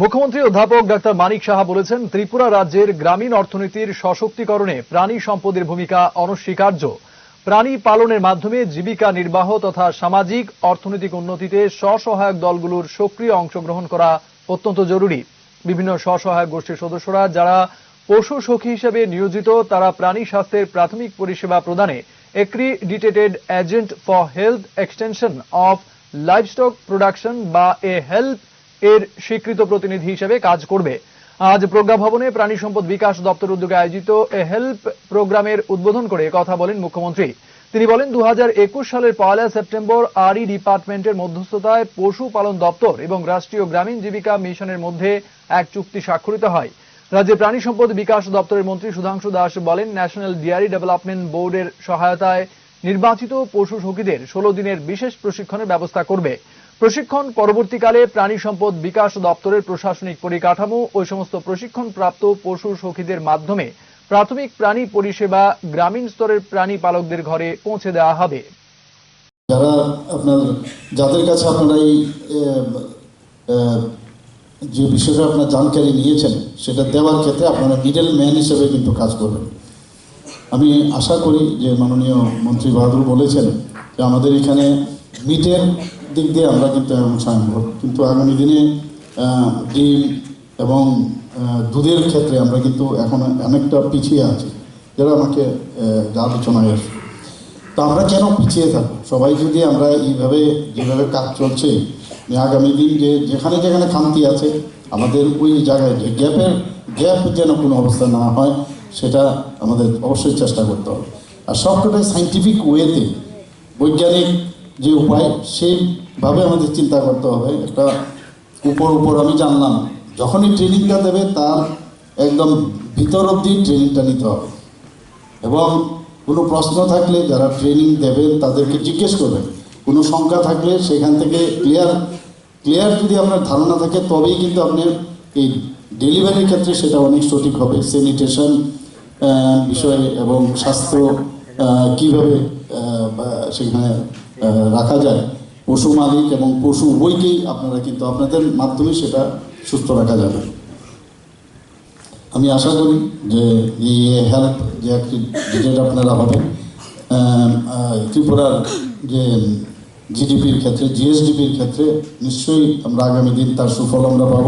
মুখ্যমন্ত্রী অধ্যাপক ডাক্তার মানিক সাহা বলেছেন, ত্রিপুরা রাজ্যের গ্রামীণ অর্থনীতির সশক্তিকরণে প্রাণী সম্পদের ভূমিকা অনস্বীকার্য। প্রাণী পালনের মাধ্যমে জীবিকা নির্বাহ তথা সামাজিক, অর্থনৈতিক উন্নতিতে স্বসহায়ক দলগুলোর সক্রিয় অংশগ্রহণ করা অত্যন্ত জরুরি। বিভিন্ন স্বসহায়ক গোষ্ঠীর সদস্যরা যারা পশু সখী হিসেবে নিয়োজিত, তারা প্রাণী স্বাস্থ্যের প্রাথমিক পরিষেবা প্রদানে accredited agent for health extension of livestock production বা এ হেল্প এর স্বীকৃত প্রতিনিধি হিসেবে কাজ করবে। আজ প্রজ্ঞা ভবনে প্রাণী সম্পদ বিকাশ দপ্তর উদ্যোগে আয়োজিত এ হেল্প প্রোগ্রামের উদ্বোধন করে কথা বলেন মুখ্যমন্ত্রী। তিনি বলেন দু হাজার একুশ সালের পয়লা সেপ্টেম্বর আরই ডিপার্টমেন্টের মধ্যস্থতায় পশুপালন দপ্তর এবং রাষ্ট্রীয় গ্রামীণ জীবিকা মিশনের মধ্যে এক চুক্তি স্বাক্ষরিত হয়। রাজ্যের প্রাণী সম্পদ বিকাশ দপ্তরের মন্ত্রী সুধাংশু দাস বলেন, ন্যাশনাল ডিয়ারি ডেভেলপমেন্ট বোর্ডের সহায়তায় নির্বাচিত পশু সখীদের ষোলো দিনের বিশেষ প্রশিক্ষণের ব্যবস্থা করবে। প্রশিক্ষণ পরবর্তীকালে প্রাণী সম্পদ বিকাশ দপ্তরের প্রশাসনিক পরিকাঠামো ওই সমস্ত প্রশিক্ষণ প্রাপ্ত পশু সখীদের মাধ্যমে প্রাথমিক প্রাণী পরিষেবা গ্রামীণ স্তরের প্রাণী পালকদের ঘরে পৌঁছে দেওয়া হবে। যারা আপনার, যাদের কাছে আপনারা এই যে বিষয়টা আপনার জানকারি নিয়েছেন, সেটা দেওয়ার ক্ষেত্রে আপনারা মিডল ম্যান হিসেবে কিন্তু কাজ করবেন। আমি আশা করি যে মাননীয় মন্ত্রী বাহাদুর বলেছেন যে আমাদের এখানে মিটের দিক দিয়ে আমরা কিন্তু সাংবাদ কিন্তু আগামী দিনে ডিম এবং দুধের ক্ষেত্রে আমরা কিন্তু এখন অনেকটা পিছিয়ে আছি। যারা আমাকে আলোচনায় আসে। তো আমরা কেন পিছিয়ে থাকব সবাই যদি আমরা এইভাবে, যেভাবে কাজ চলছে আগামী দিন যে যেখানে যেখানে খামতি আছে, আমাদের ওই জায়গায় যে গ্যাপের, গ্যাপ যেন কোনো অবস্থা না হয়, সেটা আমাদের অবশ্যই চেষ্টা করতে হবে। আর সবকটাই সাইন্টিফিক ওয়েতে বৈজ্ঞানিক যে উপায় সেইভাবে আমাদের চিন্তা করতে হবে। একটা উপর উপর আমি জানলাম, যখনই ট্রেনিংটা দেবে তার একদম ভিতর অব্দি ট্রেনিংটা নিতে হবে। এবং কোনো প্রশ্ন থাকলে যারা ট্রেনিং দেবেন তাদেরকে জিজ্ঞেস করবেন। কোনো শঙ্কা থাকলে সেখান থেকে ক্লিয়ার ক্লিয়ার যদি আপনার ধারণা থাকে, তবেই কিন্তু আপনি এই ডেলিভারির ক্ষেত্রে সেটা অনেক সঠিক হবে। স্যানিটেশন বিষয়ে এবং স্বাস্থ্য কীভাবে সেখানে রাখা যায়। পশু মালিক এবং পশু উভয়কেই আপনারা কিন্তু আপনাদের মাধ্যমে সেটা সুস্থ রাখা যাবে। আমি আশা করি যে এই হেল্প যে একটি ডিটেল আপনারা আহ, ত্রিপুরার যে জিডিপির ক্ষেত্রে জিএসডিপির ক্ষেত্রে নিশ্চয়ই আমরা আগামী দিন তার সুফল আমরা পাবো।